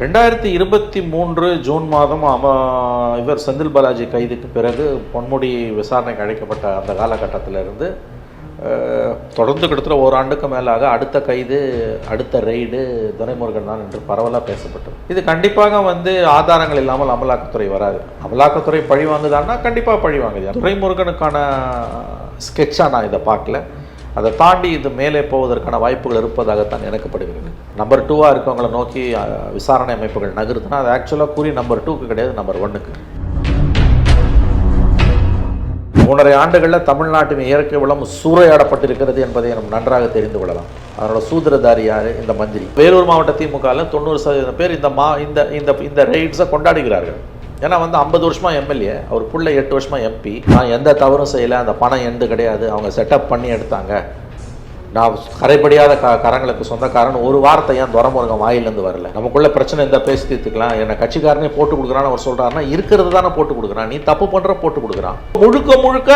ரெண்டாயிரத்தி இருபத்தி மூன்று ஜூன் மாதம் அம இவர் செந்தில் பாலாஜி கைதுக்கு பிறகு பொன்முடி விசாரணைக்கு அழைக்கப்பட்ட அந்த காலகட்டத்திலிருந்து தொடர்ந்து கிட்டத்தட்ட ஓராண்டுக்கு மேலாக அடுத்த கைது அடுத்த ரெய்டு துரைமுருகன் தான் என்று பரவலாக பேசப்பட்டது. இது கண்டிப்பாக வந்து ஆதாரங்கள் இல்லாமல் அமலாக்கத்துறை வராது. அமலாக்கத்துறை பழி வாங்குதான்னா கண்டிப்பாக பழி வாங்குது. துரைமுருகனுக்கான ஸ்கெட்சாக நான் இதை பார்க்கல. அதை தாண்டி இது மேலே போவதற்கான வாய்ப்புகள் இருப்பதாகத்தான் எனக்கப்படுகிறது நம்பர் டூவாக இருக்கவங்களை நோக்கி விசாரணை அமைப்புகள் நகருதுன்னா அது ஆக்சுவலாக கூறி நம்பர் டூக்கு கிடையாது நம்பர் ஒன்னுக்கு மூன்றரை ஆண்டுகளில் தமிழ்நாட்டின் இயற்கை வளம் சூறையாடப்பட்டிருக்கிறது என்பதை நம்ம நன்றாக தெரிந்து கொள்ளலாம். அதனோட சூத்திரதாரியார் இந்த மந்திரி. வேலூர் மாவட்ட திமுகவில் தொண்ணூறு சதவீதம் பேர் இந்த மா இந்த இந்த இந்த ரைட்ஸை கொண்டாடுகிறார்கள். ஏன்னா வந்து ஐம்பது வருஷமா எம்எல்ஏ அவர் புள்ள எட்டு வருஷமா எம்பி. நான் எந்த தவறும் செய்யலை அந்த பணம் எந்த கிடையாது அவங்க செட்டப் பண்ணி எடுத்தாங்க. நான் கரைபடியாத க கரங்களுக்கு சொந்தக்காரன் ஒரு வார்த்தை ஏன் துரமுருகன் வாயிலேருந்து வரல? நமக்குள்ள பிரச்சனை இந்த பேசி தீர்த்துக்கலாம். என்னை கட்சிக்காரனே போட்டு கொடுக்குறான்னு அவர் சொல்கிறாருன்னா இருக்கிறது தானே போட்டு கொடுக்குறான். நீ தப்பு பண்ணுற போட்டு கொடுக்குறான். முழுக்க முழுக்க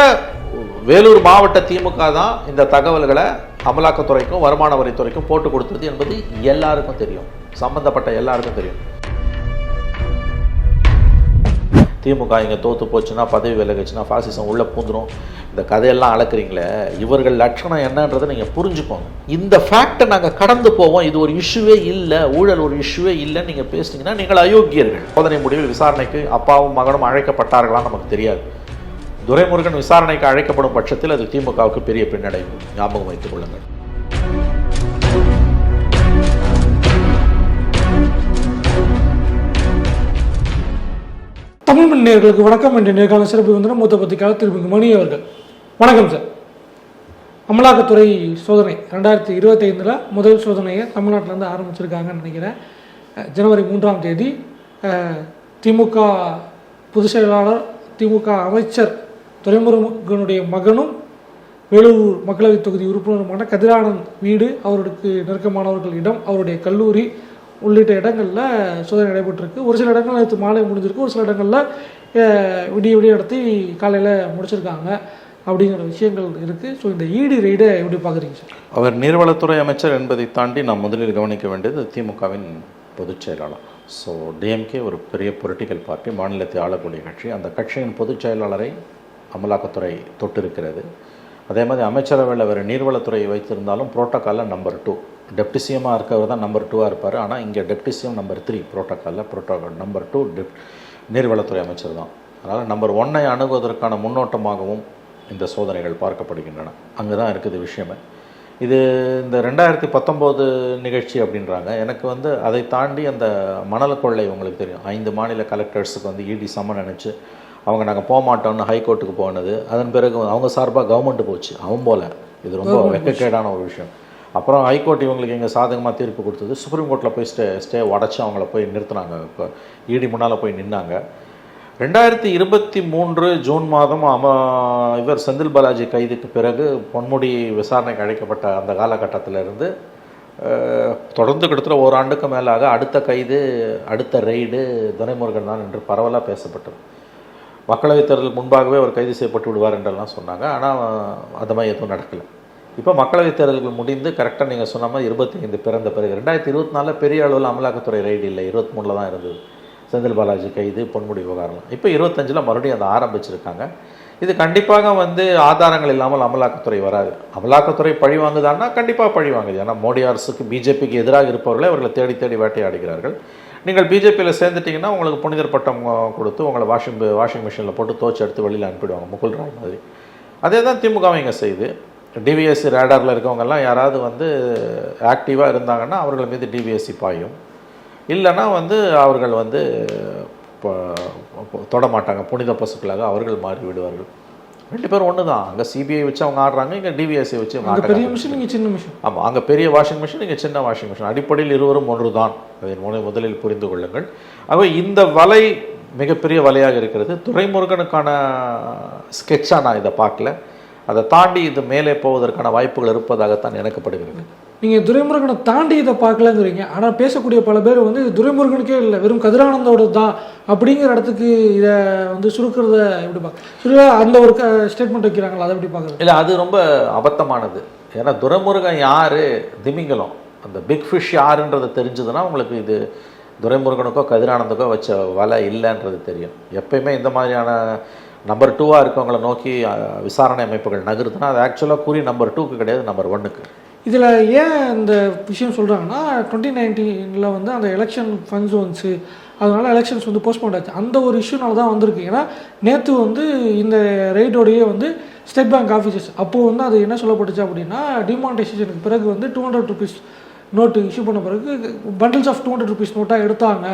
வேலூர் மாவட்ட திமுக தான் இந்த தகவல்களை அமலாக்கத்துறைக்கும் வருமான வரித்துறைக்கும் போட்டு கொடுத்தது என்பது எல்லாருக்கும் தெரியும். சம்பந்தப்பட்ட எல்லாருக்கும் தெரியும். திமுக இங்கே தோற்று போச்சுன்னா பதவி விலகுச்சுன்னா ஃபாசிசம் உள்ளே பூந்துடும் இந்த கதையெல்லாம் அளக்குறீங்களே இவர்கள் லட்சணம் என்னன்றதை நீங்கள் புரிஞ்சுக்கோங்க. இந்த ஃபேக்டை நாங்கள் கடந்து போவோம். இது ஒரு இஷ்யூவே இல்லை. ஊழல் ஒரு இஷ்யூவே இல்லைன்னு நீங்கள் பேசுனீங்கன்னா நீங்கள் அயோக்கியர்கள். சோதனை முடிவில் விசாரணைக்கு அப்பாவும் மகனும் அழைக்கப்பட்டார்களான்னு நமக்கு தெரியாது. துரைமுருகன் விசாரணைக்கு அழைக்கப்படும் பட்சத்தில் அது திமுகவுக்கு பெரிய பின்னடைவு. ஞாபகம் வைத்துக் கொள்ளுங்கள். தமிழ் மண் நேர்களுக்கு வணக்கம் என்ற நேர்காண சிறப்பு வந்து மூத்த பத்திரிகையாளர் திரு மணி அவர்கள். வணக்கம் சார். அமலாக்கத்துறை சோதனை ரெண்டாயிரத்தி இருபத்தைந்தில் முதல் சோதனையை தமிழ்நாட்டிலேருந்து ஆரம்பிச்சிருக்காங்கன்னு நினைக்கிறேன். ஜனவரி மூன்றாம் தேதி திமுக பொதுச் செயலாளர் திமுக அமைச்சர் துரைமுருகனுடைய மகனும் வேலூர் மக்களவைத் தொகுதி உறுப்பினருமான கதிரானந்த் வீடு அவருக்கு நெருக்கமானவர்கள் இடம் அவருடைய கல்லூரி உள்ளிட்ட இடங்களில் சோதனை நடைபெற்றிருக்கு. ஒரு சில இடங்கள் நேற்று மாலை முடிஞ்சிருக்கு. ஒரு சில இடங்களில் விடிய விடிய நடத்தி காலையில் முடிச்சிருக்காங்க அப்படிங்கிற விஷயங்கள் இருக்குது ஸோ இந்த ஈடு ரெய்டை எப்படி பார்க்குறீங்க சார் அவர் நீர்வளத்துறை அமைச்சர் என்பதை தாண்டி நாம் முதலில் கவனிக்க வேண்டியது திமுகவின் பொதுச் செயலாளர். ஸோ டிஎம்கே ஒரு பெரிய பொலிட்டிக்கல் பார்ட்டி மாநிலத்தை ஆளக்கூடிய கட்சி. அந்த கட்சியின் பொதுச் செயலாளரை அமலாக்கத்துறை தொட்டிருக்கிறது. அதே மாதிரி அமைச்சரவையில் அவர் நீர்வளத்துறை வைத்திருந்தாலும் புரோட்டோக்காலில் நம்பர் டூ டெப்டி சிஎம்மாக இருக்கவர் தான் நம்பர் டூவாக இருப்பார். ஆனால் இங்கே டெப்டி சிஎம் நம்பர் த்ரீ புரோட்டோக்காலில் புரோட்டோக்கால் நம்பர் டூ டெப் நீர்வளத்துறை அமைச்சர் தான். அதனால் நம்பர் ஒன்னை அணுகுவதற்கான முன்னோட்டமாகவும் இந்த சோதனைகள் பார்க்கப்படுகின்றன. அங்கே தான் இருக்குது விஷயமே. இது இந்த ரெண்டாயிரத்தி பத்தொம்போது நிகழ்ச்சி அப்படின்றாங்க. எனக்கு வந்து அதை தாண்டி அந்த மணல் கொள்ளை உங்களுக்கு தெரியும். ஐந்து மாநில கலெக்டர்ஸுக்கு வந்து இடி சம்மன் அனுப்பிச்சு அவங்க நாங்கள் போக மாட்டோம்னு ஹைகோர்ட்டுக்கு போனது. அதன் பிறகு அவங்க சார்பாக கவர்மெண்ட் போச்சு. அவன் போல. இது ரொம்ப வெக்கக்கேடான ஒரு விஷயம். அப்புறம் ஹைகோர்ட் இவங்களுக்கு இங்கே சாதகமாக தீர்ப்பு கொடுத்தது. சுப்ரீம் கோர்ட்டில் போய் ஸ்டே ஸ்டே உடச்சி அவங்கள போய் நிறுத்தினாங்க. இப்போ இடி முன்னால் போய் நின்னாங்க. ரெண்டாயிரத்தி இருபத்தி மூன்று ஜூன் மாதம் அம இவர் செந்தில் பாலாஜி கைதுக்கு பிறகு பொன்முடி விசாரணைக்கு அழைக்கப்பட்ட அந்த காலகட்டத்திலிருந்து தொடர்ந்து கிட்டத்தட்ட ஓராண்டுக்கு மேலாக அடுத்த கைது அடுத்த ரெய்டு துரைமுருகன் தான் என்று பரவலாக பேசப்பட்டது. மக்களவைத் தேர்தல் முன்பாகவே அவர் கைது செய்யப்பட்டு விடுவார் என்றெல்லாம் சொன்னாங்க. ஆனால் அந்த மாதிரி எதுவும் நடக்கலை. இப்போ மக்களவைத் தேர்தல்கள் முடிந்து கரெக்டாக நீங்கள் சொன்ன மாதிரி இருபத்தி ஐந்து பிறந்த பிறகு ரெண்டாயிரத்தி இருபத்தி நாலில் பெரிய அளவில் அமலாக்கத்துறை ரைடு இல்லை. இருபத்தி மூணில் தான் இருந்தது. செந்தில் பாலாஜி கைது பொன்முடி விவகாரம். இப்போ இருபத்தஞ்சில் மறுபடியும் அதை ஆரம்பிச்சிருக்காங்க. இது கண்டிப்பாக வந்து ஆதாரங்கள் இல்லாமல் அமலாக்கத்துறை வராது. அமலாக்கத்துறை பழி வாங்குதான்னா கண்டிப்பாக பழி வாங்குது. ஏன்னா மோடி அரசுக்கு பிஜேபிக்கு எதிராக இருப்பவர்களே அவர்களை தேடி தேடி வேட்டையாடுகிறார்கள். நீங்கள் பிஜேபியில் சேர்ந்துட்டிங்கன்னா உங்களுக்கு புனிதர் பட்டம் கொடுத்து உங்களை வாஷிங் வாஷிங் மிஷினில் போட்டு துவச்சி எடுத்து வெளியில் அனுப்பிடுவாங்க முகுல் ராய் மாதிரி. அதே தான் திமுகவும் இங்கே செய்யுது டிவிஎஸ்சி ரேடாரில் இருக்கவங்கெல்லாம் யாராவது வந்து ஆக்டிவாக இருந்தாங்கன்னா அவர்கள் மீது டிவிஎஸ்சி பாயும். இல்லைன்னா வந்து அவர்கள் வந்து இப்போ தொட மாட்டாங்க. புனித பசுக்களாக அவர்கள் மாறி விடுவார்கள். ரெண்டு பேரும் ஒன்று தான் அங்கே சிபிஐ வச்சு அவங்க ஆடுறாங்க இங்கே டிவிஎஸ்சி வச்சு பெரிய மிஷின் இங்கே சின்ன மிஷின் ஆமாம் அங்கே பெரிய வாஷிங் மிஷின் இங்கே சின்ன வாஷிங் மிஷின் அடிப்படையில் இருவரும் ஒன்று தான் அதை முனை முதலில் புரிந்து கொள்ளுங்கள். ஆகவே இந்த வலை மிகப்பெரிய வலையாக இருக்கிறது. துரைமுருகனுக்கான ஸ்கெட்சாக நான் இதை பார்க்கல. அதை தாண்டி இது மேலே போவதற்கான வாய்ப்புகள் இருப்பதாகத்தான் எனக்கு படுகிறது நீங்கள் துரைமுருகனை தாண்டி இதை பார்க்கலங்கிறீங்க. ஆனால் பேசக்கூடிய பல பேர் வந்து இது துரைமுருகனுக்கே இல்லை வெறும் கதிரானந்தோட தான் அப்படிங்கிற இடத்துக்கு இதை வந்து சுருக்கிறத எப்படி பார்க்க அந்த ஒரு ஸ்டேட்மெண்ட் வைக்கிறாங்களா? அதை எப்படி பார்க்குறது? இல்லை அது ரொம்ப அபத்தமானது. ஏன்னா துரைமுருகன் யார்? திமிங்கலம். அந்த பிக் ஃபிஷ் யாருன்றது தெரிஞ்சதுன்னா உங்களுக்கு இது துரைமுருகனுக்கோ கதிரானந்துக்கோ வச்ச வலை இல்லைன்றது தெரியும். எப்பயுமே இந்த மாதிரியான நம்பர் டூவாக இருக்கவங்களை நோக்கி விசாரணை அமைப்புகள் நகருதுன்னா அது ஆக்சுவலாக கூறி நம்பர் டூக்கு கிடையாது நம்பர் ஒன்னுக்கு இதில் ஏன் இந்த விஷயம் சொல்கிறாங்கன்னா டுவெண்ட்டி நைன்டீனில் வந்து அந்த எலெக்ஷன் ஃபண்ட்ஸ் வந்துச்சு. அதனால் எலெக்ஷன்ஸ் வந்து போஸ்ட்போன் ஆச்சு. அந்த ஒரு இஷ்யூனால தான் வந்திருக்கு. ஏன்னா நேற்று வந்து இந்த ரைடோடையே வந்து ஸ்டேட் பேங்க் ஆஃபீஸர்ஸ் அப்போது வந்து அது என்ன சொல்லப்பட்டுச்சு அப்படின்னா டிமான்டைசேஷனுக்கு பிறகு வந்து two hundred rupees note issue பண்ண பிறகு bundles of two hundred rupees நோட்டாக எடுத்தாங்க.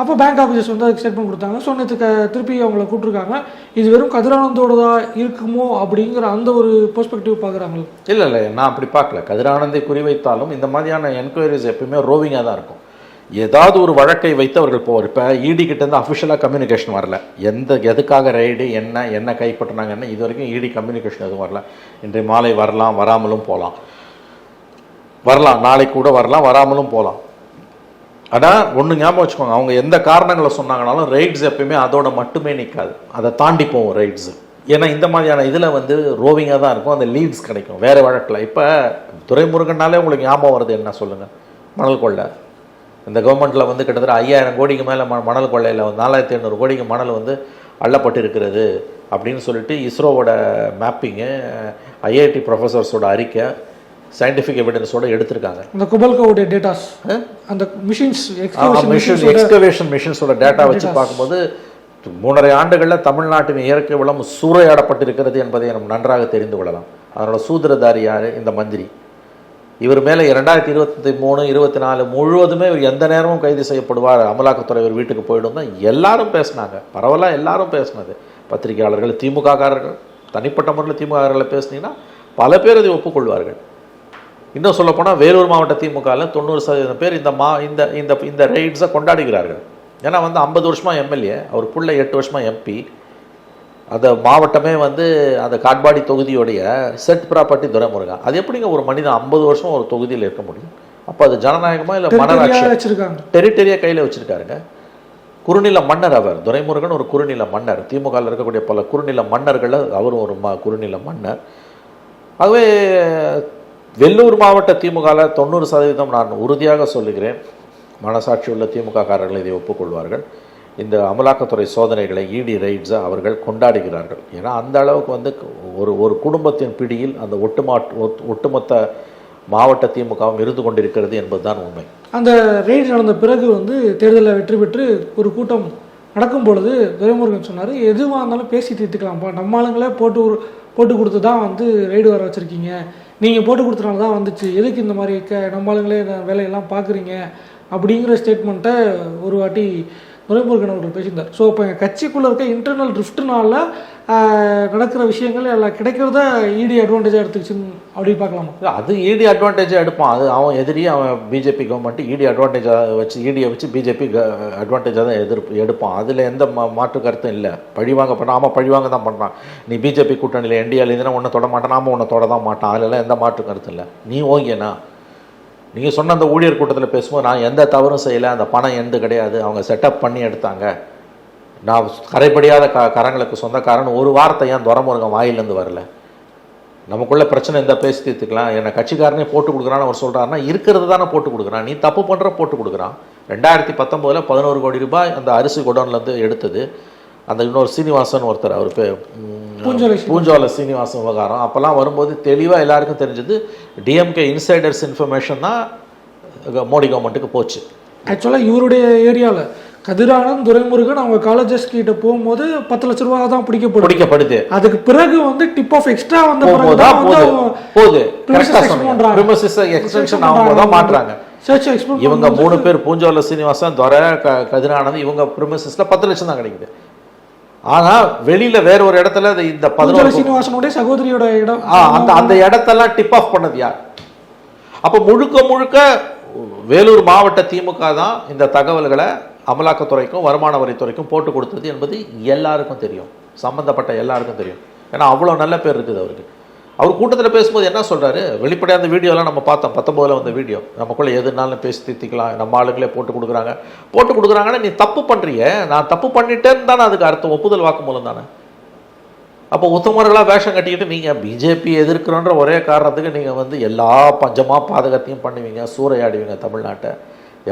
அப்போ பேங்க் ஆஃபீஸர்ஸ் வந்து அதுக்கு ஸ்டேட்மெண்ட் கொடுத்தாங்க. ஸோ நேற்று திருப்பி அவங்கள கூப்பிட்ருக்காங்க இது வெறும் கதிரானந்தோடதா இருக்குமோ அப்படிங்கிற அந்த ஒரு பெர்ஸ்பெக்டிவ் பார்க்குறாங்களோ இல்லை இல்லை நான் அப்படி பார்க்கல கதிரானந்தை குறிவைத்தாலும் இந்த மாதிரியான என்கொயரிஸ் எப்பயுமே ரோவிங்காக தான் இருக்கும். ஏதாவது ஒரு வழக்கை வைத்து அவர்கள் போவார். இப்போ இடி கிட்டேருந்து அஃபிஷியலாக கம்யூனிகேஷன் வரல. எந்த எதுக்காக ரைடு என்ன என்ன கைப்பற்றினாங்கன்னு இது வரைக்கும் இடி கம்யூனிகேஷன் எதுவும் வரல. இன்றைய மாலை வரலாம் வராமலும் போகலாம் வரலாம் நாளைக்கு கூட வரலாம் வராமலும் போகலாம் ஆனால் ஒன்று ஞாபகம் வச்சுக்கோங்க. அவங்க எந்த காரணங்களை சொன்னாங்கனாலும் ரைட்ஸ் எப்பயுமே அதோட மட்டுமே நிற்காது அதை தாண்டி போகும் ரைட்ஸு ஏன்னா இந்த மாதிரியான இதில் வந்து ரோவிங்காக தான் இருக்கும். அந்த லீட்ஸ் கிடைக்கும். வேறு வழக்கில். இப்போ துரைமுருகன்னாலே உங்களுக்கு ஞாபகம் வருது என்ன சொல்லுங்கள் மணல் கொள்ளை. இந்த கவர்மெண்ட்டில் வந்து கிட்டத்தட்ட ஐயாயிரம் கோடிக்கு மேலே ம மணல் கொள்ளையில் வந்து நாலாயிரத்தி ஐநூறு கோடிக்கு மணல் வந்து அள்ளப்பட்டு இருக்கிறது அப்படின்னு சொல்லிட்டு இஸ்ரோவோட மேப்பிங்கு ஐஐடி ப்ரொஃபஸர்ஸோட அறிக்கை சயின்டிஃபிக் எவிடன்ஸோட எடுத்திருக்காங்க. அந்த குபல்கோவுடைய டேட்டாஸ் அந்த மிஷின்ஸ் மிஷின் எக்ஸ்கவேஷன் மிஷின்ஸோட டேட்டா வச்சு பார்க்கும்போது மூணரை ஆண்டுகளில் தமிழ்நாட்டின் இயற்கை வளம் சூறையாடப்பட்டிருக்கிறது என்பதை நம்ம நன்றாக தெரிந்து கொள்ளலாம். அதனோட சூத்திரதாரி யார்? இந்த மந்திரி. இவர் மேலே இரண்டாயிரத்தி இருபத்தி மூணு இருபத்தி நாலு முழுவதுமே இவர் எந்த நேரமும் கைது செய்யப்படுவார் அமலாக்கத்துறை இவர் வீட்டுக்கு போயிடும் தான் எல்லாரும் பேசினாங்க. பரவலாக எல்லாரும் பேசினது. பத்திரிகையாளர்கள் திமுக காரர்கள் தனிப்பட்ட முறையில் திமுககாரர்களை பேசுனீங்கன்னா பல பேர் இதை ஒப்புக்கொள்வார்கள். இன்னும் சொல்லப்போனால் வேலூர் மாவட்ட திமுகவில் தொண்ணூறு சதவீதம் பேர் இந்த மா இந்த இந்த இந்த ரைட்ஸை கொண்டாடுகிறார்கள். ஏன்னா வந்து ஐம்பது வருஷமா எம்எல்ஏ அவர் புள்ள எட்டு வருஷமா எம்பி. அந்த மாவட்டமே வந்து அந்த காட்பாடி தொகுதியுடைய செட் ப்ராப்பர்ட்டி துரைமுருகன். அது எப்படிங்க ஒரு மனிதன் ஐம்பது வருஷம் ஒரு தொகுதியில் இருக்க முடியும்? அப்போ அது ஜனநாயகமா இல்லை மனராட்சி? வச்சிருக்காங்க. டெரிட்டரியா கையில் வச்சிருக்காருங்க. குறுநில மன்னர் அவர் துரைமுருகன் ஒரு குறுநில மன்னர். திமுகவில் இருக்கக்கூடிய பல குறுநில மன்னர்களில் அவரும் ஒரு ம குறுநில மன்னர். ஆகவே வெள்ளூர் மாவட்ட திமுகவில் தொண்ணூறு சதவீதம் நான் உறுதியாக சொல்லுகிறேன். மனசாட்சி உள்ள திமுக காரர்கள் இதை ஒப்புக்கொள்வார்கள். இந்த அமலாக்கத்துறை சோதனைகளை இடி ரைட்ஸை அவர்கள் கொண்டாடுகிறார்கள். ஏன்னா அந்த அளவுக்கு வந்து ஒரு ஒரு குடும்பத்தின் பிடியில் அந்த ஒட்டுமாட் ஒட்டுமொத்த மாவட்ட திமுகவும் இருந்து கொண்டிருக்கிறது என்பதுதான் உண்மை. அந்த ரெய்டு நடந்த பிறகு வந்து தேர்தலில் வெற்றி பெற்று ஒரு கூட்டம் நடக்கும் பொழுது துரைமுருகன் சொன்னார் எதுவாக இருந்தாலும் பேசி தீர்த்துக்கலாம்ப்பா. நம்ம ஆளுங்களே போட்டு போட்டு கொடுத்து தான் வந்து ரெய்டு வர வச்சுருக்கீங்க. நீங்கள் போட்டு கொடுத்தனால தான் வந்துச்சு. எதுக்கு இந்த மாதிரி க நம்ம ஆளுங்களே வேலையெல்லாம் பார்க்குறீங்க அப்படிங்கிற ஸ்டேட்மெண்ட்டை ஒரு வாட்டி துரைமுருகன் அவர்கள் பேசியிருந்தார். ஸோ இப்போ கட்சிக்குள்ளே இருக்க இன்டர்னல் ட்ரிஃப்ட்னால நடக்கிற விஷயங்கள் எல்லாம் கிடைக்கிறத இடி அட்வான்டேஜாக எடுத்துக்கிச்சுன்னு அப்படி பார்க்கலாமா? அது இடி அட்வான்டேஜாக எடுப்பான். அது அவன் எதிரி அவன் பிஜேபி கவர்மெண்ட் இடி அட்வான்டேஜாக வச்சு இடியை வச்சு பிஜேபி அட்வான்டேஜாக தான் எதிர்ப்பு எடுப்பான். அதில் எந்த மா மாற்று கருத்தும் இல்லை. பழிவாங்க பண்ண ஆமாம் பழிவாங்க தான் பண்ணுறான் நீ பிஜேபி கூட்டணியில் என்டிஆர் இதுனா ஒன்று தொட மாட்டான். நாம ஒன்று தொட தான் மாட்டான். அதிலலாம் எந்த மாற்று கருத்து இல்லை. நீ ஓங்கேனா? நீங்கள் சொன்ன அந்த ஊழியர் கூட்டத்தில் பேசும்போது நான் எந்த தவறும் செய்யலை அந்த பணம் எந்த கிடையாது அவங்க செட்டப் பண்ணி எடுத்தாங்க. நான் கரைப்படியாத க கரங்களுக்கு சொந்தக்காரன் ஒரு வார்த்தை ஏன் துரமுருகன் வாயிலேருந்து வரல? நமக்குள்ள பிரச்சனை இருந்தால் பேசி தீர்த்துக்கலாம். என்னை கட்சிக்காரனே போட்டு கொடுக்குறான்னு அவர் சொல்கிறாருன்னா இருக்கிறது தானே போட்டு கொடுக்குறான். நீ தப்பு பண்ணுற போட்டு கொடுக்குறான். ரெண்டாயிரத்தி பத்தொம்போதில் பதினோரு கோடி ரூபாய் அந்த அரிசி குடோன்லேருந்து எடுத்தது. அந்த இன்னொரு சீனிவாசன் ஒருத்தர் அவர் பேர் பூஞ்சோலை சீனிவாசன் விவகாரம். அப்போல்லாம் வரும்போது தெளிவாக எல்லாருக்கும் தெரிஞ்சது டிஎம்கே இன்சைடர்ஸ் இன்ஃபர்மேஷன் தான் மோடி கவர்மெண்ட்டுக்கு போச்சு. ஆக்சுவலாக இவருடைய ஏரியாவில் கதிரானந்த் துரைமுருகன் அவங்க காலேஜஸ் கிட்ட போகும்போது பத்து லட்ச ரூபா தான் பிடிக்கப்படும் பிடிக்கப்படுது. அதுக்கு பிறகு வந்து டிப் ஆஃப் எக்ஸ்ட்ரா வந்த போகுது. எக்ஸ்டென்ஷன் ஆகும்போது தான் மாட்டுறாங்க இவங்க மூணு பேர் பூஞ்சோல சீனிவாசன் துரை கதிரானந்த் இவங்க ப்ரிமிசஸ்ல பத்து லட்சம் தான் கிடைக்குது. ஆனா வெளியில வேற ஒரு இடத்துல இந்த பதினோரு சீனிவாசனுடைய சகோதரியோட இடம். அந்த அந்த இடத்தெல்லாம் டிப் ஆஃப் பண்ணது யார்? அப்போ முழுக்க முழுக்க வேலூர் மாவட்ட திமுக தான் இந்த தகவல்களை அமலாக்கத்துறைக்கும் வருமான வரித்துறைக்கும் போட்டு கொடுத்தது என்பது எல்லாருக்கும் தெரியும். சம்பந்தப்பட்ட எல்லாருக்கும் தெரியும். ஏன்னா அவ்வளோ நல்ல பேர் இருக்குது அவருக்கு. அவர் கூட்டத்தில் பேசும்போது என்ன சொல்கிறாரு வெளிப்படையாக அந்த வீடியோலாம் நம்ம பார்த்தோம். பத்தொம்போதில் வந்த வீடியோ. நமக்குள்ளே எதுனாலும் பேசி தீர்த்திக்கலாம். நம்ம ஆளுங்களே போட்டு கொடுக்குறாங்க. போட்டு கொடுக்குறாங்கன்னா நீ தப்பு பண்ணுறிய நான் தப்பு பண்ணிட்டேன்னு தானே அதுக்கு அர்த்தம். ஒப்புதல் வாக்குமூலம் தானே. அப்போ உத்தமர்களாக வேஷம் கட்டிக்கிட்டு நீங்கள் பிஜேபி எதிர்க்கிறோன்ற ஒரே காரணத்துக்கு நீங்கள் வந்து எல்லா பஞ்சமாக பாதகத்தையும் பண்ணுவீங்க. சூறையாடுவீங்க தமிழ்நாட்டை.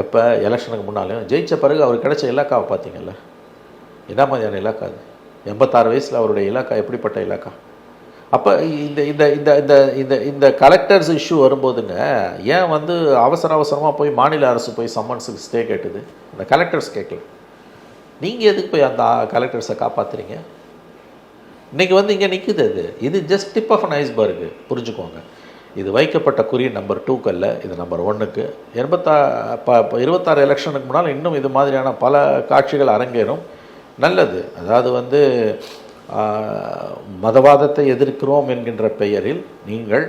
எப்போ? எலெக்ஷனுக்கு முன்னாலும் ஜெயித்த பிறகு அவர் கிடைச்ச இலாக்காவை பார்த்தீங்கல்ல. என்ன மாதிரியான இலாக்கா அது? எண்பத்தாறு வயசில் அவருடைய இலாக்கா எப்படிப்பட்ட இலாக்கா? அப்போ இந்த இந்த இந்த இந்த இந்த இந்த கலெக்டர்ஸ் இஷ்யூ வரும்போதுங்க ஏன் வந்து அவசர அவசரமாக போய் மாநில அரசு போய் சம்மன்ஸுக்கு ஸ்டே கேட்டுது? இந்த கலெக்டர்ஸ் கேட்கல நீங்கள் எதுக்கு போய் அந்த கலெக்டர்ஸை காப்பாத்துறீங்க? இன்றைக்கி வந்து இங்கே நிற்குது அது. இது just tip of an iceberg புரிஞ்சுக்கோங்க. இது வைக்கப்பட்ட குறி நம்பர் டூக்கு அல்ல இது நம்பர் ஒன்றுக்கு எண்பத்தா ப ப- இருபத்தாறு எலெக்ஷனுக்கு முன்னால் இன்னும் இது மாதிரியான பல காட்சிகள் அரங்கேறும். நல்லது. அதாவது வந்து மதவாதத்தை எதிர்க்கிறோம் என்கின்ற பெயரில் நீங்கள்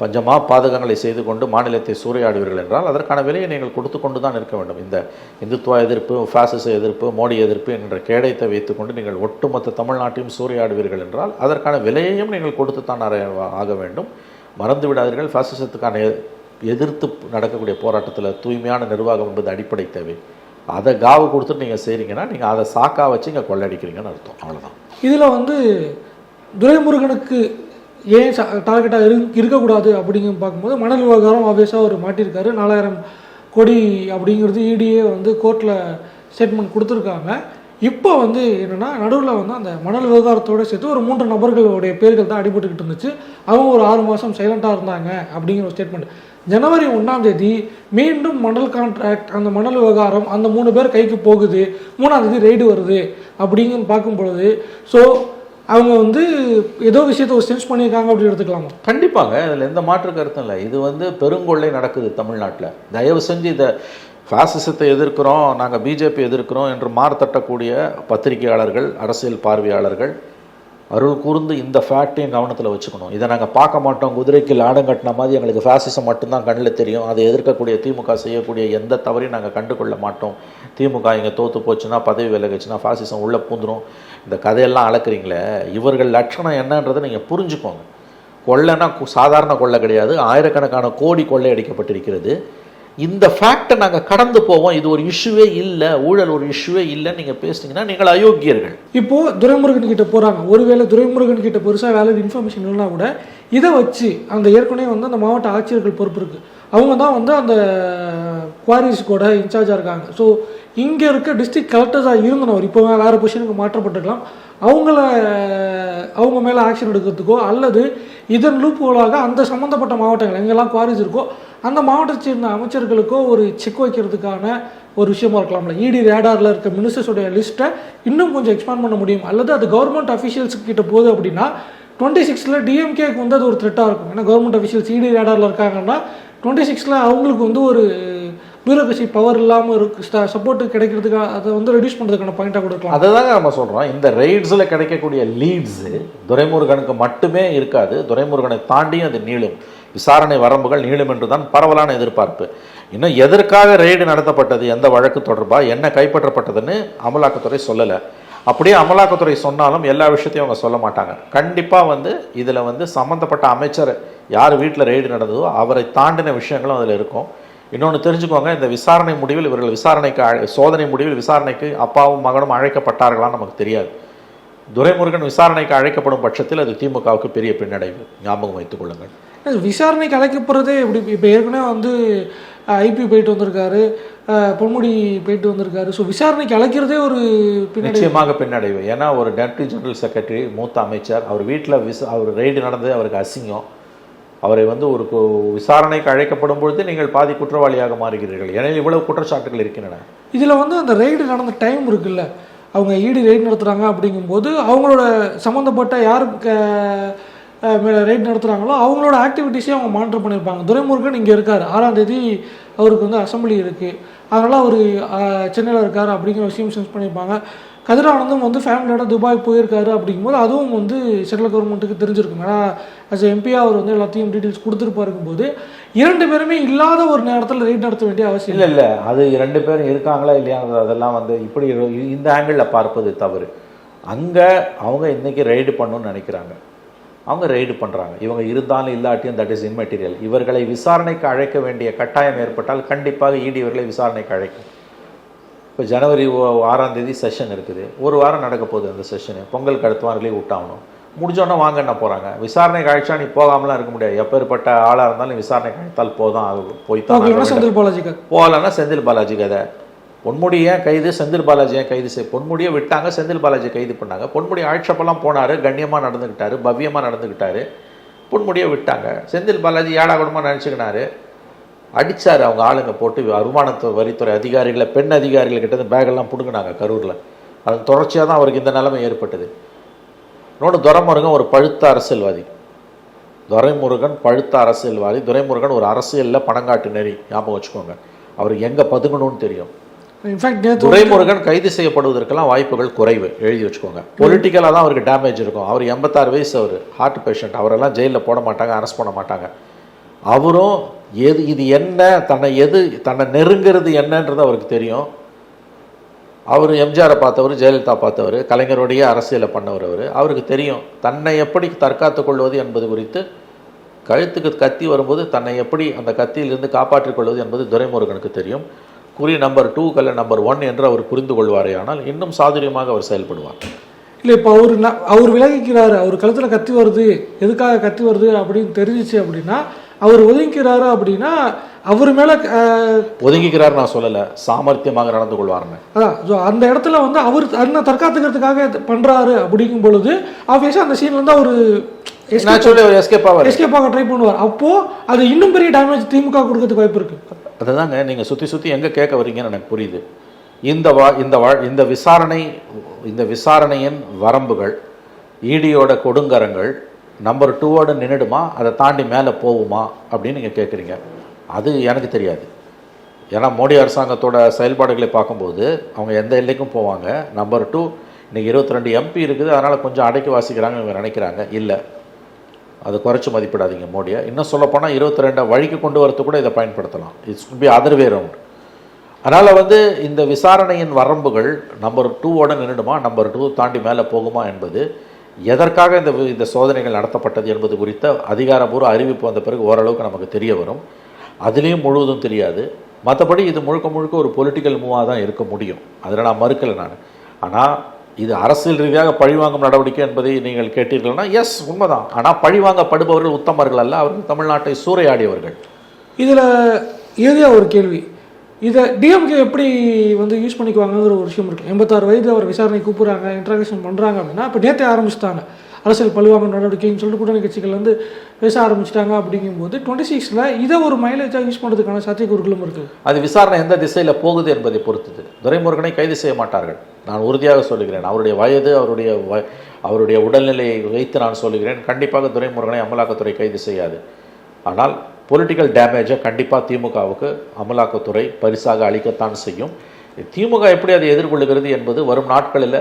பஞ்சமா பாதகங்களை செய்து கொண்டு மாநிலத்தை சூறையாடுவீர்கள் என்றால் அதற்கான விலையை நீங்கள் கொடுத்து கொண்டு தான் இருக்க வேண்டும். இந்த இந்துத்துவ எதிர்ப்பு ஃபாசிச எதிர்ப்பு மோடி எதிர்ப்பு என்ற கேடயத்தை வைத்துக்கொண்டு நீங்கள் ஒட்டுமொத்த தமிழ்நாட்டையும் சூறையாடுவீர்கள் என்றால் அதற்கான விலையையும் நீங்கள் கொடுத்து தான் அறைய ஆக வேண்டும். மறந்து விடாதீர்கள். ஃபாசிசத்துக்கான எதிர்த்து நடக்கக்கூடிய போராட்டத்தில் தூய்மையான நிர்வாகம் என்பது அடிப்படை தேவை. அதை காவு கொடுத்துட்டு நீங்கள் செய்கிறீங்கன்னா நீங்கள் அதை சாக்கா வச்சு இங்கே கொள்ளடிக்கிறீங்கன்னு அர்த்தம். அவ்வளோதான் இதில் வந்து துரைமுருகனுக்கு ஏன் டார்கெட்டாக இரு இருக்கக்கூடாது அப்படிங்க பார்க்கும்போது மணல் விவகாரம் ஆப்வியஸாக அவர் மாட்டியிருக்காரு. நாலாயிரம் கோடி அப்படிங்கிறது இடியே வந்து கோர்ட்டில் ஸ்டேட்மெண்ட் கொடுத்துருக்காங்க. இப்போ வந்து என்னென்னா நடுவில் வந்து அந்த மணல் விவகாரத்தோட சேர்த்து ஒரு மூன்று நபர்களுடைய பேர்கள் தான் அடிபட்டுக்கிட்டு இருந்துச்சு. அவங்க ஒரு ஆறு மாதம் சைலண்ட்டாக இருந்தாங்க அப்படிங்கிற ஒரு ஸ்டேட்மெண்ட் ஜனவரி ஒன்றாம் தேதி மீண்டும் மணல் கான்ட்ராக்ட் அந்த மணல் விவகாரம் அந்த மூணு பேர் கைக்கு போகுது. மூணாம் தேதி ரெய்டு வருது. அப்படிங்கன்னு பார்க்கும் பொழுது ஸோ அவங்க வந்து ஏதோ விஷயத்தை ஒரு சென்ஸ் பண்ணியிருக்காங்க அப்படின்னு எடுத்துக்கலாமா? கண்டிப்பாங்க. இதில் எந்த மாற்று கருத்தும் இல்லை. இது வந்து பெருங்கொள்ளை நடக்குது தமிழ்நாட்டில். தயவு செஞ்சு இதை ஃபாசிசத்தை எதிர்க்கிறோம் நாங்கள் பிஜேபி எதிர்க்கிறோம் என்று மாறு தட்டக்கூடிய பத்திரிகையாளர்கள் அரசியல் பார்வையாளர்கள் அருள் கூர்ந்து இந்த ஃபேக்டையும் கவனத்தில் வச்சுக்கணும். இதை நாங்கள் பார்க்க மாட்டோம். குதிரைக்கு லாடம் கட்டின மாதிரி எங்களுக்கு ஃபேசிசம் மட்டும்தான் கண்ணில் தெரியும். அதை எதிர்க்கக்கூடிய திமுக செய்யக்கூடிய எந்த தவறையும் நாங்கள் கண்டுகொள்ள மாட்டோம். திமுக இங்கே தோற்று போச்சுன்னா பதவி விலகச்சுன்னா ஃபாசிசம் உள்ளே பூந்துரும். இந்த கதையெல்லாம் அளக்குறீங்களே? இவர்கள் லட்சணம் என்னன்றதை நீங்கள் புரிஞ்சுக்கோங்க. கொள்ளைன்னா சாதாரண கொள்ளை கிடையாது. ஆயிரக்கணக்கான கோடி கொள்ளை அடிக்கப்பட்டிருக்கிறது. இந்த ஃபேக்டை நாங்கள் கடந்து போவோம். இது ஒரு இஷ்யூவே இல்லை. ஊழல் ஒரு இஷ்யூவே இல்லைன்னு நீங்கள் பேசுனீங்கன்னா நீங்கள் அயோக்கியர்கள். இப்போது துரைமுருகன் கிட்ட போகிறாங்க ஒருவேளை துரைமுருகன் கிட்ட பெருசாக வேலை இன்ஃபர்மேஷன் இல்லைனா கூட இதை வச்சு அந்த ஏற்கனவே வந்து அந்த மாவட்ட ஆட்சியர்கள் பொறுப்பு இருக்குது அவங்க தான் வந்து அந்த குவாரிஸ் கூட இன்சார்ஜாக இருக்காங்க. ஸோ இங்கே இருக்க டிஸ்ட்ரிக்ட் கலெக்டர்ஸாக இருந்தனவர் இப்போ வேறு பொசிஷனுக்கு மாற்றப்பட்டிருக்கலாம். அவங்கள அவங்க மேலே ஆக்ஷன் எடுக்கிறதுக்கோ அல்லது இதன் லூப்புகளாக அந்த சம்மந்தப்பட்ட மாவட்டங்கள் எங்கெல்லாம் குவாரிஸ் இருக்கோ அந்த மாவட்டத்தை சேர்ந்த அமைச்சர்களுக்கோ ஒரு செக் வைக்கிறதுக்கான ஒரு விஷயமா இருக்கலாம்ல. இடி ரேடாரில் இருக்க மினிஸ்டர்ஸோடைய லிஸ்ட்டை இன்னும் கொஞ்சம் எக்ஸ்பேண்ட் பண்ண முடியும். அல்லது அது கவர்மெண்ட் அஃபிஷியல்ஸ் கிட்ட போகுது அப்படின்னா டுவெண்ட்டி சிக்ஸில் டிஎம்கேக்கு வந்து அது ஒரு த்ரெட்டாக இருக்கும். ஏன்னா கவர்மெண்ட் அஃபிஷியல்ஸ் இடி ரேடாரில் இருக்காங்கன்னா டுவெண்ட்டி சிக்ஸில் அவங்களுக்கு வந்து ஒரு பியூரோக்ரசி பவர் இல்லாமல் இருக்கு சப்போர்ட் கிடைக்கிறதுக்கு அதை வந்து ரெடியூஸ் பண்ணுறதுக்கான பாயிண்டாக கொடுக்கலாம். அதை தாங்க நம்ம சொல்கிறோம் இந்த ரெய்ட்ஸில் கிடைக்கக்கூடிய லீட்ஸு துரைமுருகனுக்கு மட்டுமே இருக்காது. துரைமுருகனை தாண்டியும் அது நீளும். விசாரணை வரம்புகள் நீளும் என்று தான் பரவலான எதிர்பார்ப்பு. இன்னும் எதற்காக ரெய்டு நடத்தப்பட்டது எந்த வழக்கு தொடர்பாக என்ன கைப்பற்றப்பட்டதுன்னு அமலாக்கத்துறை சொல்லலை. அப்படியே அமலாக்கத்துறை சொன்னாலும் எல்லா விஷயத்தையும் அவங்க சொல்ல மாட்டாங்க. கண்டிப்பாக வந்து இதில் வந்து சம்மந்தப்பட்ட அமைச்சர் யார் வீட்டில் ரெய்டு நடந்ததோ அவரை தாண்டின விஷயங்களும் அதில் இருக்கும். இன்னொன்று தெரிஞ்சுக்கோங்க இந்த விசாரணை முடிவில் இவர்கள் விசாரணைக்கு சோதனை முடிவில் விசாரணைக்கு அப்பாவும் மகனும் அழைக்கப்பட்டார்களான்னு நமக்கு தெரியாது. துரைமுருகன் விசாரணைக்கு அழைக்கப்படும் பட்சத்தில் அது திமுகவுக்கு பெரிய பின்னடைவு. ஞாபகம் வைத்துக் கொள்ளுங்கள். விசாரணைக்கு அழைக்கப்படுறதே எப்படி இப்போ ஏற்கனவே வந்து ஐபி போயிட்டு வந்திருக்காரு பொன்முடி போயிட்டு வந்திருக்காரு. ஸோ விசாரணைக்கு அழைக்கிறதே ஒரு நிச்சயமாக பின்னடைவு. ஏன்னா ஒரு டெப்டி ஜெனரல் செக்ரட்டரி மூத்த அமைச்சர் அவர் வீட்டில் விச அவர் ரெய்டு நடந்தது அவருக்கு அசிங்கம். அவரை வந்து ஒரு விசாரணைக்கு அழைக்கப்படும் பொழுது நீங்கள் பாதி குற்றவாளியாக மாறுகிறீர்கள். ஏனெனில் இவ்வளவு குற்றச்சாட்டுகள் இருக்கின்றன. இதில் வந்து அந்த ரெய்டு நடந்த டைம் இருக்குல்ல. அவங்க ஈடு ரெய்டு நடத்துகிறாங்க அப்படிங்கும்போது அவங்களோட சம்மந்தப்பட்ட யார் ரெய்டு நடத்துகிறாங்களோ அவங்களோட ஆக்டிவிட்டீஸையும் அவங்க மானிட்டர் பண்ணியிருப்பாங்க. துரைமுருகன் இங்கே இருக்கார். ஆறாம் தேதி அவருக்கு வந்து அசம்பிளி இருக்குது அதனால் அவர் சென்னையில் இருக்கார் அப்படிங்கிற விஷயம் சென்ஸ் பண்ணியிருப்பாங்க. கதிரானந்தும் வந்து ஃபேமிலியோட துபாய் போயிருக்காரு அப்படிங்கும்போது அதுவும் வந்து சென்ட்ரல் கவர்மெண்ட்டுக்கு தெரிஞ்சிருக்கும். ஏன்னா அஸ் எம்பியாக அவர் வந்து எல்லாத்தையும் டீட்டெயில்ஸ் கொடுத்துருப்பாருக்கும் போது இரண்டு பேருமே இல்லாத ஒரு நேரத்தில் ரைட் நடத்த வேண்டிய அவசியம் இல்லை இல்லை. அது ரெண்டு பேரும் இருக்காங்களா இல்லையா அதெல்லாம் வந்து இப்படி இந்த ஆங்கிளில் பார்ப்பது தவறு. அங்கே அவங்க இன்னைக்கு ரைடு பண்ணணும்னு நினைக்கிறாங்க. அவங்க ரைடு பண்ணுறாங்க இவங்க இருந்தாலும் இல்லாட்டியும் தட் இஸ் இம்மெட்டீரியல் இவர்களை விசாரணைக்கு அழைக்க வேண்டிய கட்டாயம் ஏற்பட்டால் கண்டிப்பாக இடி இவர்களை விசாரணைக்கு அழைக்கும். இப்போ ஜனவரி ஆறாம் தேதி செஷன் இருக்குது. ஒரு வாரம் நடக்க போகுது அந்த செஷனு வாரம் லீவ் விட்டாகணும் முடிஞ்சோடனே வாங்க என்ன போகிறாங்க விசாரணை கழிச்சா நீ போகாமலாம் இருக்க முடியாது. எப்பேற்பட்ட ஆளாக இருந்தாலும் விசாரணை கழித்தால் போதும். அது போய்த்தான். செந்தில் பாலாஜி போகலன்னா செந்தில் பாலாஜி கதை. பொன்முடி ஏன் கைது செந்தில் பாலாஜி ஏன் கைது செய் பொன்முடியை விட்டாங்க செந்தில் பாலாஜி கைது பண்ணாங்க. பொன்முடி ஆட்சப்பெல்லாம் போனார் கண்ணியமாக நடந்துக்கிட்டாரு பவ்யமாக நடந்துக்கிட்டாரு பொன்முடியை விட்டாங்க. செந்தில் பாலாஜி ஏடா கூடமாக நினச்சிக்கினாரு அடிச்சார் அவங்க ஆளுங்க போட்டு வருமானத்து வரித்துறை அதிகாரிகளை பெண் அதிகாரிகள் கிட்ட பேக்கெல்லாம் பிடுங்கினாங்க கரூரில். அதன் தொடர்ச்சியாக தான் அவருக்கு இந்த நிலைமை ஏற்பட்டது. இன்னொன்று துரைமுருகன் ஒரு பழுத்த அரசியல்வாதி. துரைமுருகன் பழுத்த அரசியல்வாதி. துரைமுருகன் ஒரு அரசியலில் பணங்காட்டு நெறி ஞாபகம் வச்சுக்கோங்க. அவர் எங்கே பதுங்கணும்னு தெரியும். துரைமுருகன் கைது செய்யப்படுவதற்கெல்லாம் வாய்ப்புகள் குறைவு எழுதி வச்சுக்கோங்க. பொலிட்டிக்கலாக தான் அவருக்கு டேமேஜ் இருக்கும். அவர் எண்பத்தாறு வயசு அவர். ஹார்ட் பேஷண்ட் அவரெல்லாம் ஜெயிலில் போட மாட்டாங்க அரெஸ்ட் பண்ண மாட்டாங்க. அவரும் எது இது என்ன தன்னை எது தன்னை நெருங்கிறது என்னன்றது அவருக்கு தெரியும். அவர் எம்ஜிஆரை பார்த்தவர் ஜெயலலிதா பார்த்தவர் கலைஞருடைய அரசியலை பண்ணவர் அவர். அவருக்கு தெரியும் தன்னை எப்படி தற்காத்துக் கொள்வது என்பது குறித்து கழுத்துக்கு கத்தி வரும்போது தன்னை எப்படி அந்த கத்தியிலிருந்து காப்பாற்றிக் கொள்வது என்பது துரைமுருகனுக்கு தெரியும். குறி நம்பர் டூ கல்ல நம்பர் ஒன் என்று அவர் புரிந்து கொள்வாரே ஆனால் இன்னும் சாதுரியமாக அவர் செயல்படுவார். இல்லை இப்போ அவர் அவர் விலகிக்கிறார் அவர் கழுத்தில் கத்தி வருது எதுக்காக கத்தி வருது அப்படின்னு தெரிஞ்சிச்சு அப்படின்னா அவர் ஒதுங்கிக்கிறாரு அப்படின்னா அவர் மேலே ஒதுங்கிக்கிறார் நான் சொல்லலை. சாமர்த்தியமாக நடந்து கொள்வார்னு அந்த இடத்துல வந்து அவர் தன்னை தற்காத்துக்கிறதுக்காக இது பண்றாரு அப்படிங்கும் பொழுது ஆப்வியஸாக அந்த சீன் வந்து அவர் எஸ்கேப் ஆவார். எஸ்கேப் ஆக ட்ரை பண்ணுவார். அப்போ அது இன்னும் பெரிய டேமேஜ் திமுக கொடுக்கறதுக்கு வாய்ப்பு இருக்கு. அதுதாங்க நீங்கள் சுற்றி சுற்றி எங்கே கேட்க வரீங்கன்னு எனக்கு புரியுது. இந்த வா இந்த வா இந்த விசாரணை இந்த விசாரணையின் வரம்புகள் ஈடியோட கொடுங்கரங்கள் நம்பர் டூவோடு நின்றுடுமா அதை தாண்டி மேலே போகுமா? அப்படின்னு நீங்கள் கேட்குறீங்க அது எனக்கு தெரியாது. ஏன்னா மோடி அரசாங்கத்தோட செயல்பாடுகளை பார்க்கும்போது அவங்க எந்த எல்லைக்கும் போவாங்க. நம்பர் டூ இன்றைக்கி இருபத்தி ரெண்டு எம்பி இருக்குது. அதனால் கொஞ்சம் அடைக்கி வாசிக்கிறாங்க இவங்க நினைக்கிறாங்க. இல்லை. அது குறைச்சி மதிப்பிடாதீங்க மோடியை. இன்னும் சொல்லப்போனால் இருபத்தி ரெண்டை வழிக்கு கொண்டு வரது கூட இதை பயன்படுத்தலாம். It's be other way round அதனால் வந்து இந்த விசாரணையின் வரம்புகள் நம்பர் டூவோட நின்றுடுமா நம்பர் டூ தாண்டி மேலே போகுமா என்பது எதற்காக இந்த இந்த சோதனைகள் நடத்தப்பட்டது என்பது குறித்த அதிகாரப்பூர்வ அறிவிப்பு வந்த பிறகு ஓரளவுக்கு நமக்கு தெரிய வரும். அதுலேயும் முழுவதும் தெரியாது. மற்றபடி இது முழுக்க முழுக்க ஒரு பொலிட்டிக்கல் மூவாக தான் இருக்க முடியும். அதில் நான் மறுக்கலை நான். ஆனால் இது அரசியல் ரீதியாக பழிவாங்கும் நடவடிக்கை என்பதை நீங்கள் கேட்டீர்கள்னா எஸ் உண்மைதான். ஆனால் பழிவாங்கப்படுபவர்கள் உத்தமர்கள் அல்ல. அவர்கள் தமிழ்நாட்டை சூறையாடியவர்கள். இதில் இறுதியாக ஒரு கேள்வி. இதை டிஎம்கே எப்படி வந்து யூஸ் பண்ணிக்குவாங்கங்கிற ஒரு விஷயம் இருக்குது எண்பத்தாறு வயதில் அவர் விசாரணை கூப்பிட்றாங்க இன்ட்ராகேஷன் பண்ணுறாங்க அப்படின்னா இப்போ நேற்றே ஆரம்பிச்சிட்டாங்க. அரசியல் பழிவாங்க நடவடிக்கைன்னு சொல்லிட்டு கூட்டணி கட்சிகள் வந்து பேச ஆரம்பிச்சிட்டாங்க அப்படிங்கும்போது டுவெண்ட்டி சிக்ஸில் இதை ஒரு மைலேஜாக யூஸ் பண்ணுறதுக்கான சாத்தியக்கூறுகளும் இருக்குது அது விசாரணை எந்த திசையில் போகுது என்பதை பொறுத்தது. துரைமுருகனை கைது செய்ய மாட்டார்கள். நான் உறுதியாக சொல்லுகிறேன். அவருடைய வயது அவருடைய அவருடைய உடல்நிலையை வைத்து நான் சொல்லுகிறேன். கண்டிப்பாக துரைமுருகனை அமலாக்கத்துறை கைது செய்யாது. ஆனால் பொலிட்டிக்கல் டேமேஜை கண்டிப்பாக திமுகவுக்கு அமலாக்கத்துறை பரிசாக அளிக்கத்தான் செய்யும். திமுக எப்படி அதை எதிர்கொள்ளுகிறது என்பது வரும் நாட்களில்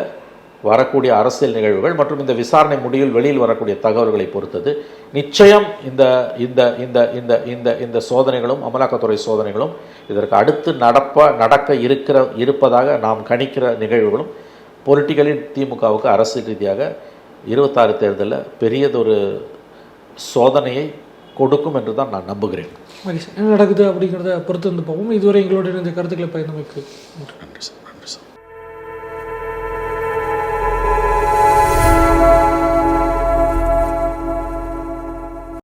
வரக்கூடிய அரசியல் நிகழ்வுகள் மற்றும் இந்த விசாரணை முடிவில் வெளியில் வரக்கூடிய தகவல்களை பொறுத்தது. நிச்சயம் இந்த இந்த இந்த இந்த இந்த இந்த சோதனைகளும் அமலாக்கத்துறை சோதனைகளும் இதற்கு அடுத்து நடப்ப நடக்க இருக்கிற இருப்பதாக நாம் கணிக்கிற நிகழ்வுகளும் பொலிட்டிக்கலில் திமுகவுக்கு அரசு ரீதியாக இருபத்தாறு தேர்தலில் பெரியதொரு சோதனையை கொடுக்கும் என்று தான் நான் நம்புகிறேன். மகேஷ் என்ன நடக்குது அப்படிங்கிறத பொறுத்து வந்து பார்ப்போம். இதுவரை எங்களோட இந்த கருத்துக்களை சார் நன்றி சார்.